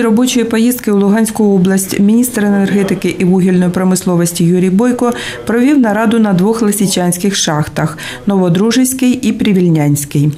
ході робочої поїздки у Луганську область міністр енергетики і вугільної промисловості Юрій Бойко провів нараду на двох лисичанських шахтах Новодружицький і Привільнянський.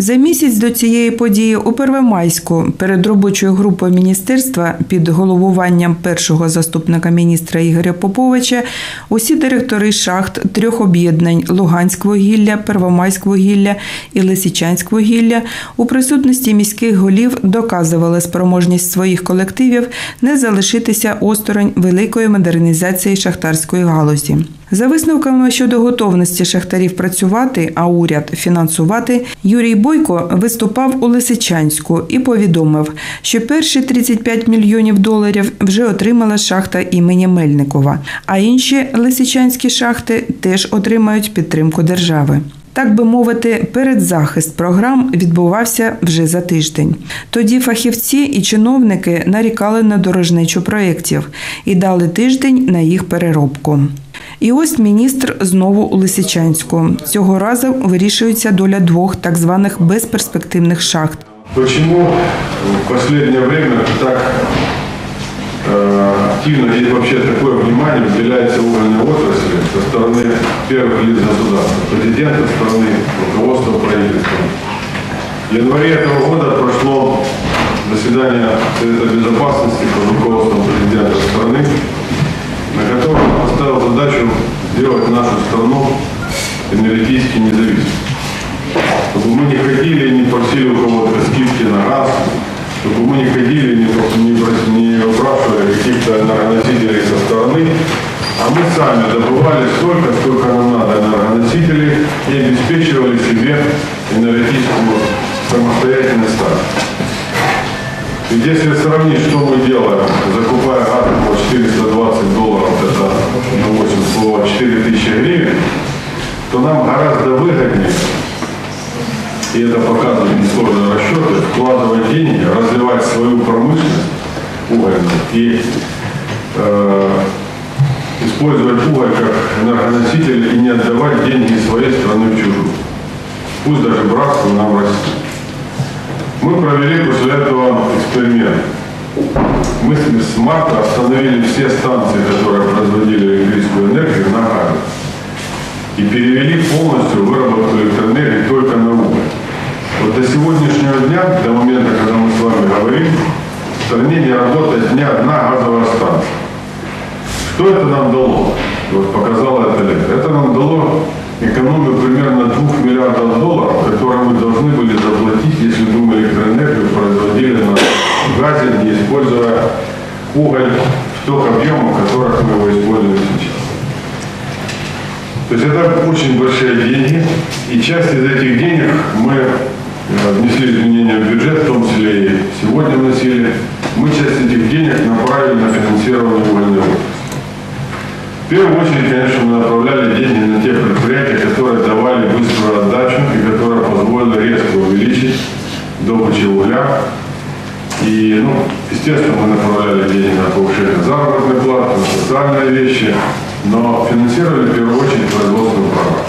За місяць до цієї події у Первомайську перед робочою групою міністерства під головуванням першого заступника міністра Ігоря Поповича усі директори шахт трьох об'єднань Луганськвугілля, Первомайськвугілля і Лисичанськвугілля у присутності міських голів доказували спроможність своїх колективів не залишитися осторонь великої модернізації шахтарської галузі. За висновками щодо готовності шахтарів працювати, а уряд фінансувати, Юрій Бойко виступав у Лисичанську і повідомив, що перші 35 мільйонів доларів вже отримала шахта імені Мельникова, а інші лисичанські шахти теж отримають підтримку держави. Так би мовити, передзахист програм відбувався вже за тиждень. Тоді фахівці і чиновники нарікали на дорожничу проєктів і дали тиждень на їх переробку. І ось міністр знову у Лисичанську. Цього разу вирішується доля двох так званих безперспективних шахт. Почему в последнее время так э, активно и вообще такое внимание уделяется угольной отрасли со стороны первых лиц государства, президента страны, руководства правительства. В январе этого года прошло заседание Совета Безопасности под руководством президента страны, на котором он поставил задачу сделать нашу страну энергетически независимой чтобы мы не ходили и не просили у кого-то скидки на газ, чтобы мы не ходили и не, не, не упрашивали каких-то энергоносителей со стороны, а мы сами добывали столько, сколько нам надо энергоносителей и обеспечивали себе энергетическую самостоятельность. Ведь если сравнить, что мы делаем, закупая газ по 420 долларов, это на 8 слова 4000 гривен, то нам гораздо выгоднее и это показывают несложные расчеты, вкладывать деньги, развивать свою промышленность угольную и э, использовать уголь как энергоноситель и не отдавать деньги своей страны в чужую. Пусть даже братство нам России. Мы провели после этого эксперимент. Мы с марта остановили все станции, которые производили электрическую энергию на газе. И перевели полностью выработку электроэнергии только на уголь. Вот до сегодняшнего дня, до момента, когда мы с вами говорим, в стране не работает ни одна газовая станция. Что это нам дало? Вот показало это лето. Это нам дало экономию примерно 2 миллиардов используя уголь в тех объемах, в которых мы его используем сейчас. То есть это очень большие деньги, и часть из этих денег мы э, внесли изменения в бюджет, в том числе и сегодня вносили. Мы часть этих денег направили на финансирование угольной отрасли. В первую очередь, конечно, мы направляли деньги на те предприятия, которые давали быструю отдачу и которые позволили резко увеличить добычу угля. И, ну, естественно, мы направляли деньги на повышение заработной платы, на социальные вещи, но финансировали в первую очередь производственную программу.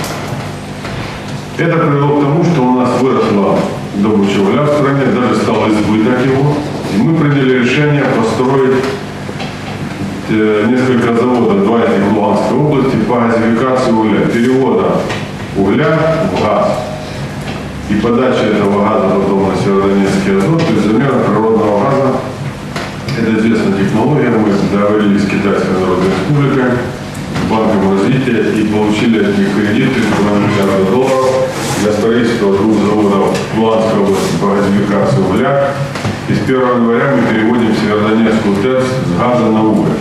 Это привело к тому, что у нас выросла добыча угля в стране, даже стал избыток его. И мы приняли решение построить э, несколько заводов, два из них в Луганской области, по газификации угля, перевода угля в газ и подачи этого газа потом на Северодонецкий И с 1 января мы переводим Северодонецкую ТЭЦ с газа на уголь.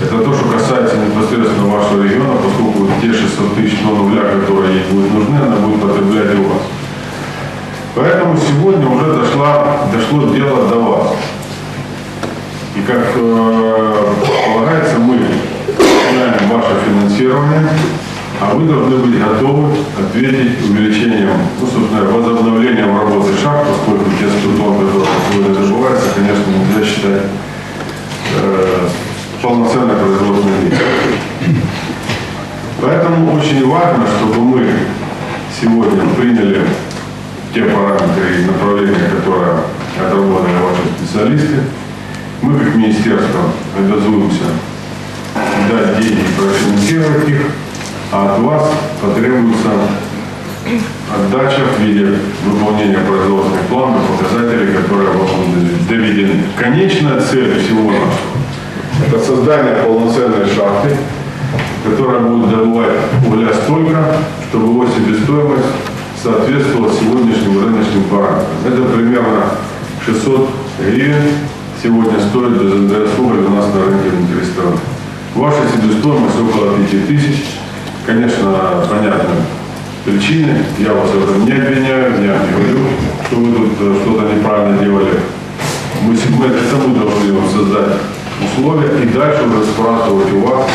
Это то, что касается непосредственно вашего региона, поскольку те 600 тысяч тонн угля, которые ей будут нужны, она будет потреблять у вас. Поэтому сегодня уже дошла, дошло дело до вас. И как э, полагается, мы начинаем ваше финансирование, а вы должны быть готовы ответить увеличением, ну, собственно, возобновлением работы шахт, поскольку те 100 тонн, которые сегодня добываются, конечно, нельзя считать э, полноценной производственной деятельностью. Поэтому очень важно, чтобы мы сегодня приняли те параметры и направления, которые отработали ваши специалисты, Мы, как министерство, обязуемся дать деньги, профинансировать их, а от вас потребуется отдача в виде выполнения производственных планов, показателей, которые будут доведены. Конечная цель всего нашего – это создание полноценной шахты, которая будет добывать угля столько, чтобы его себестоимость соответствовала сегодняшним рыночным параметрам. Это примерно 600 гривен сегодня стоит без НДС уголь у нас на рынке внутри страны. Ваша себестоимость около 5000. Конечно, понятно, причины. Я вас в этом не обвиняю, я не говорю, что вы тут э, что-то неправильно делали. Мы, с- мы это саму должны вам создать условия и дальше уже спрашивать у вас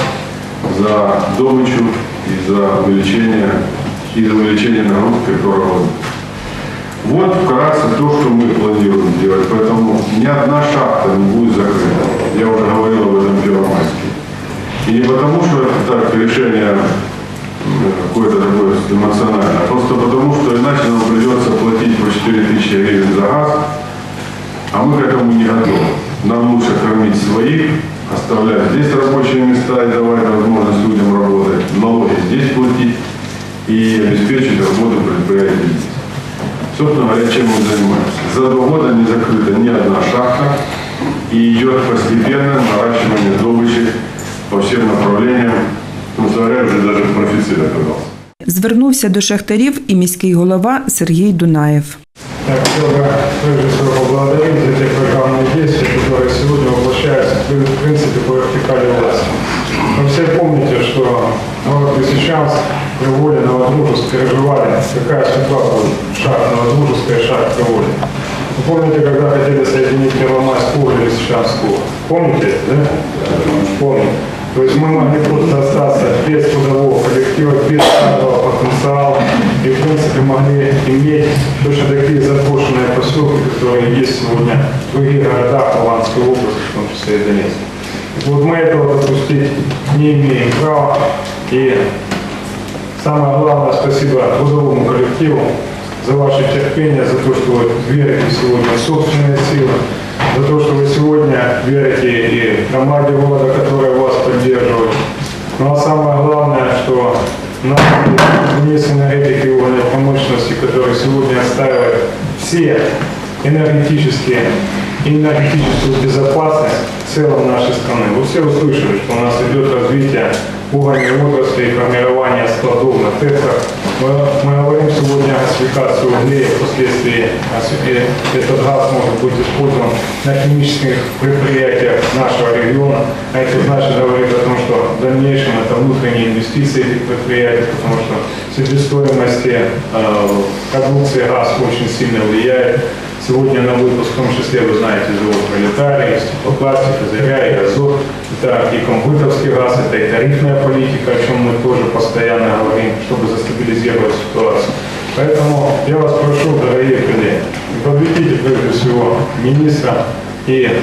за добычу и за увеличение, и за увеличение нагрузки, которое вот. Вкратце то, что мы планируем делать. Поэтому ни одна шахта не будет закрыта. Я уже говорил об этом в Первомайске. И не потому, что это так решение какое-то такое эмоциональное, просто потому, что иначе нам придется платить по 4 тысячи гривен за газ, а мы к этому не готовы. Нам лучше кормить своих, оставлять здесь рабочие места и давать возможность людям работать, налоги здесь платить и обеспечить работу предприятий здесь. Собственно говоря, чем мы занимаемся. За два года не закрыта ни одна шахта и идет постепенное наращивание добычи по всем направлениям. Ну, говоря, уже даже профицит оказался. Звернувся до шахтарів і міський голова Сергій Дунаєв. Я хотел бы прежде всего поблагодарить за те программные действия, которые сегодня воплощаются в принципе по вертикали власти. Вы все помните, что город Лисичанск при воле Новодружеск переживали, какая судьба будет шаг Новодружеская, шаг при воле. Вы помните, когда хотели соединить Первомайскую и Лисичанскую? Помните, да? Помните. То есть мы могли просто остаться без трудового коллектива, без кадрового потенциала и, в принципе, могли иметь точно такие заброшенные поселки, которые есть сегодня в других городах Луганской области, в том числе и Донецке. Так Вот мы этого допустить не имеем права. И самое главное, спасибо трудовому коллективу за ваше терпение, за то, что вы верите сегодня в собственные силы, за то, что вы сегодня верите и команде города, которая вас поддерживает. Ну а самое главное, что наш министр энергетики и угольной промышленности, который сегодня отстаивает все энергетические энергетическую безопасность в целом нашей страны. Вы все услышали, что у нас идет развитие угольной отрасли и формирование складов на ТЭЦах. Мы, мы говорим сегодня о газификации углей, впоследствии ос- э, этот газ может быть использован на химических предприятиях нашего региона. А это значит говорит о том, что в дальнейшем это внутренние инвестиции этих предприятий, потому что себестоимости э, продукции газ очень сильно влияет. Сегодня на выпуск, в том числе, вы знаете, завод Пролетарий, стеклопластик, Заря и Азот. Это и комбытовский газ, это и тарифная политика, о чем мы тоже постоянно говорим, чтобы застабилизировать ситуацию. Поэтому я вас прошу, дорогие коллеги, подведите прежде всего министра и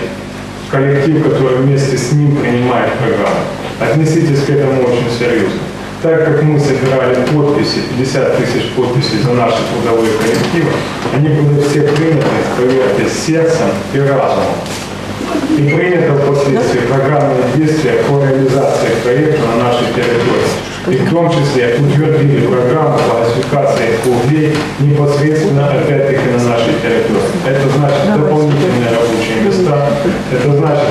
коллектив, который вместе с ним принимает программу. Отнеситесь к этому очень серьезно. Так как мы собирали подписи, 50 тысяч подписей за наши трудовые коллективы, они были все приняты, поверьте, сердцем и разумом. И принято впоследствии программное действие по реализации проекта на нашей территории. И в том числе утвердили программу по газификации углей непосредственно опять-таки на нашей территории. Это значит дополнительные рабочие места, это значит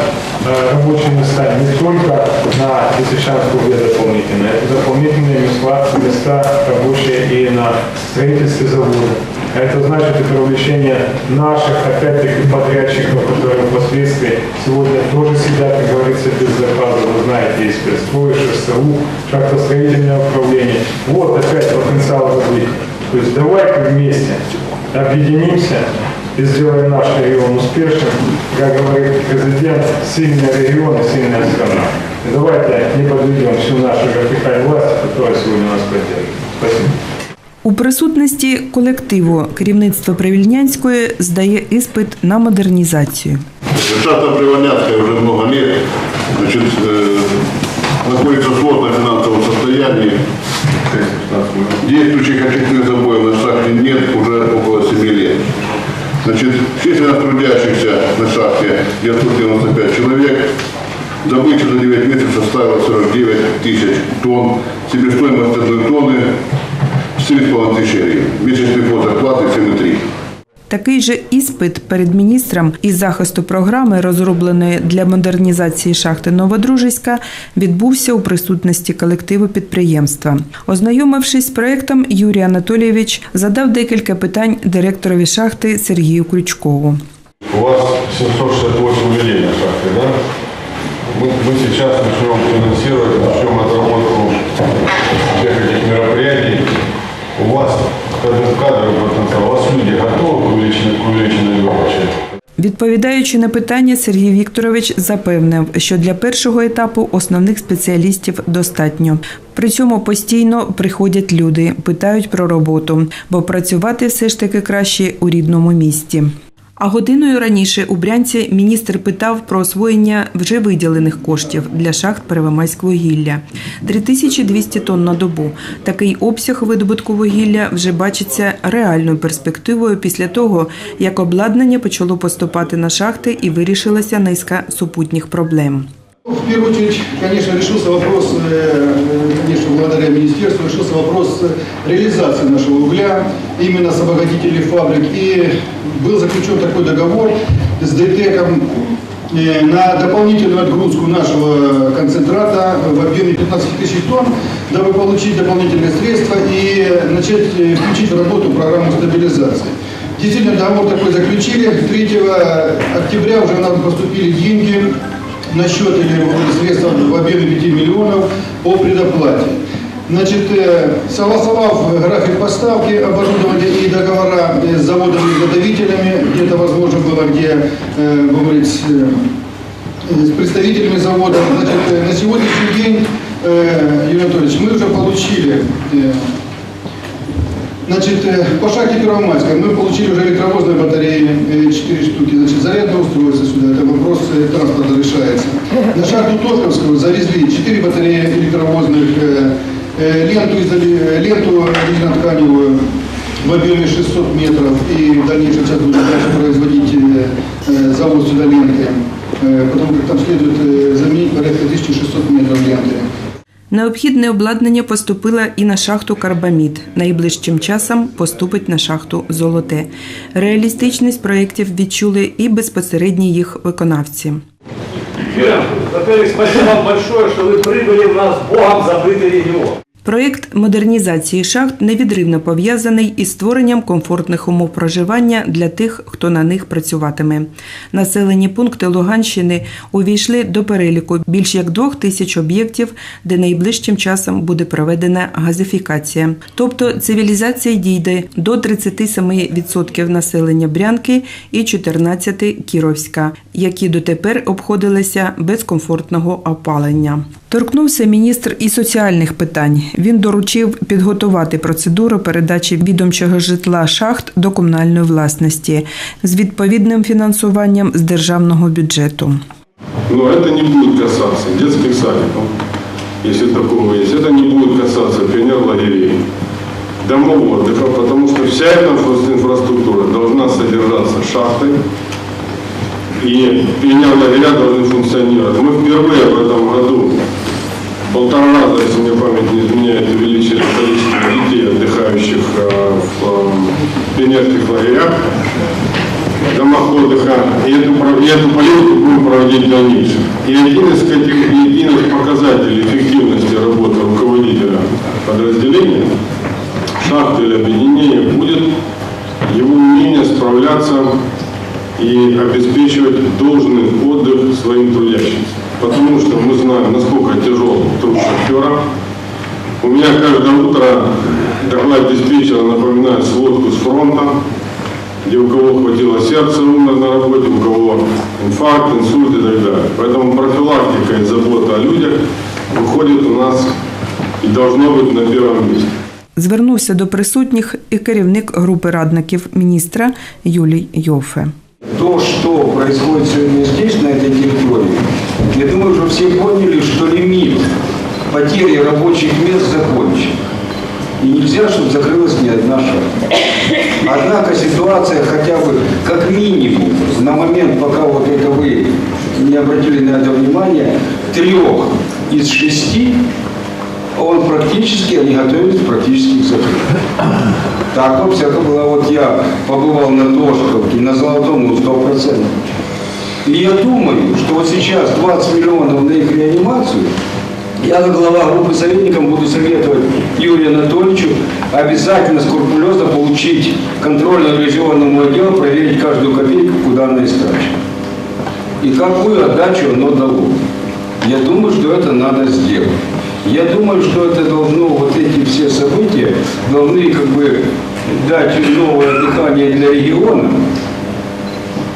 э, рабочие места не только на Лисичанскую угле дополнительные, это дополнительные места, места рабочие и на строительстве завода. Это значит и привлечение наших, опять-таки, которые впоследствии сегодня тоже сидят, как говорится, без заказа. Вы знаете, есть спецстрой, ШСУ, шахтостроительное управление. Вот опять потенциал развития. То есть давайте вместе объединимся и сделаем наш регион успешным. Как говорит президент, сильный регион и сильная страна. И давайте не подведем всю нашу вертикаль власти, которая сегодня нас поддерживает. Спасибо. У присутності колективу керівництво Привільнянської здає іспит на модернізацію. Шахта Привольнянская уже много лет значит, э, находится в сложном финансовом состоянии. Действующих очистных забоев на шахте нет уже около 7 лет. Значит, численность трудящихся на шахте 995 человек. Добыча за 9 месяцев составила 49 тысяч тонн. Себестоимость одной тонны 4,5 тысячи гривен. Месячный фонд зарплаты 7,3. Такий же іспит перед міністром із захисту програми, розробленої для модернізації шахти Новодружиська, відбувся у присутності колективу підприємства. Ознайомившись з проектом, Юрій Анатолійович задав декілька питань директорові шахти Сергію Крючкову. У вас 768 людей на шахте, да? Мы, мы сейчас начнем финансировать, начнем отработку всех этих мероприятий. У вас кадр- кадровый Відповідаючи на питання, Сергій Вікторович запевнив, що для першого етапу основних спеціалістів достатньо. При цьому постійно приходять люди, питають про роботу, бо працювати все ж таки краще у рідному місті. А годиною раніше у Брянці міністр питав про освоєння вже виділених коштів для шахт Первомайськвугілля. 3200 тонн на добу. Такий обсяг видобутку вугілля вже бачиться реальною перспективою після того, як обладнання почало поступати на шахти і вирішилася низка супутніх проблем. В первую очередь, конечно, решился вопрос, э, конечно, благодаря министерству, решился вопрос э, реализации нашего угля, именно с обогатителей фабрик. И был заключен такой договор с ДТЭКом э, на дополнительную отгрузку нашего концентрата в объеме 15 тысяч тонн, дабы получить дополнительные средства и начать э, включить в работу программу стабилизации. Действительно, договор такой заключили. 3 октября уже нам поступили деньги на счет или средства в объеме 5 миллионов по предоплате. Значит, э, согласовав график поставки оборудования и договора э, с заводами-изготовителями, где-то возможно было, где, э, говорить, с представителями завода, значит, на сегодняшний день, Юрий Анатольевич, мы уже получили Значит, э, по шахте Первомайской мы получили уже электровозные батареи, 4 штуки. Значит, зарядное устройство сюда, это вопрос э, транспорта решается. На шахту Тошковскую завезли 4 батареи электровозных, э, э, ленту, э, ленту резинотканевую в объеме 600 метров. И в дальнейшем сейчас будем дальше производить э, э, завоз сюда ленты, э, потому как там следует э, заменить порядка 1600 метров ленты. Необхідне обладнання поступило і на шахту Карбамід. Найближчим часом поступить на шахту Золоте. Реалістичність проєктів відчули і безпосередні їх виконавці. Юрий, во-первых, спасибо вам большое, что вы прибыли в нас Богом забытый регион. Проєкт модернізації шахт невідривно пов'язаний із створенням комфортних умов проживання для тих, хто на них працюватиме. Населені пункти Луганщини увійшли до переліку більш як двох тисяч об'єктів, де найближчим часом буде проведена газифікація. Тобто цивілізація дійде до 37% населення Брянки і 14% Кіровська, які дотепер обходилися без комфортного опалення. Торкнувся міністр і соціальних питань. Він доручив підготувати процедуру передачі відомчого житла шахт до комунальної власності з відповідним фінансуванням з державного бюджету. Но это не будет касаться детских садиков, если такого есть. Это не будет касаться пионер-лагерей, домов отдыха, потому что вся эта инфра- инфраструктура должна содержаться шахтой, и пионер-лагеря должны функционировать. Мы впервые в этом году полтора раза, если мне память не изменяет, увеличили количество детей, отдыхающих э, в э, пионерских лагерях домах отдыха, и эту, и эту политику будем проводить в дальнейшем. И один из, катего- один из показателей эффективности работы руководителя подразделения, шахты или объединения, будет его умение справляться и обеспечивать должный отдых своим трудящимся. Потому что мы знаем, насколько тяжел труд шахтера. У меня каждое утро доклад диспетчера напоминает сводку с фронта, где у кого хватило сердца, умер на работе, у кого инфаркт, инсульт и так далее. Поэтому профилактика и забота о людях выходит у нас и должно быть на первом месте. Звернувся до присутніх і керівник групи радників міністра Юлій Йофе. То, что происходит сегодня здесь, на этой территории, уже все поняли, что лимит потери рабочих мест закончен. И нельзя, чтобы закрылась ни одна шахта. Однако ситуация хотя бы, как минимум на момент, пока вот это вы не обратили на это внимание, трех из шести он практически, они готовились практически к закрытию. Так, во всяком было, вот я побывал на Дошковке, на Золотом, ну, 100%. И я думаю, что вот сейчас 20 миллионов на их реанимацию, я как глава группы советников буду советовать Юрию Анатольевичу обязательно скрупулезно получить контрольно-ревизионному отделу, проверить каждую копейку, куда она истрачена. И какую отдачу оно дало. Я думаю, что это надо сделать. Я думаю, что это должно, вот эти все события, должны как бы дать новое дыхание для региона,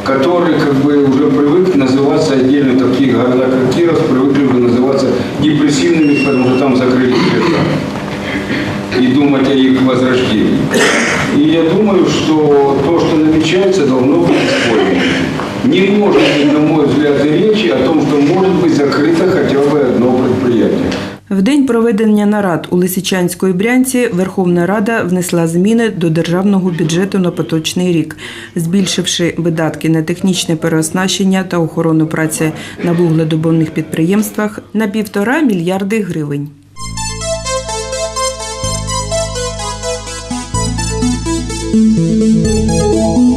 который как бы уже привык называться отдельно, такие города, как Киров, привыкли уже называться депрессивными, потому что там закрыли города. И думать о их возрождении. И я думаю, что то, что намечается, должно быть исполнено. Не может быть, на мой взгляд, и речи о том, что может быть закрыто хотя бы одно. В день проведення нарад у Лисичанської Брянці Верховна Рада внесла зміни до державного бюджету на поточний рік, збільшивши видатки на технічне переоснащення та охорону праці на вугледобувних підприємствах на півтора мільярди гривень. Thank.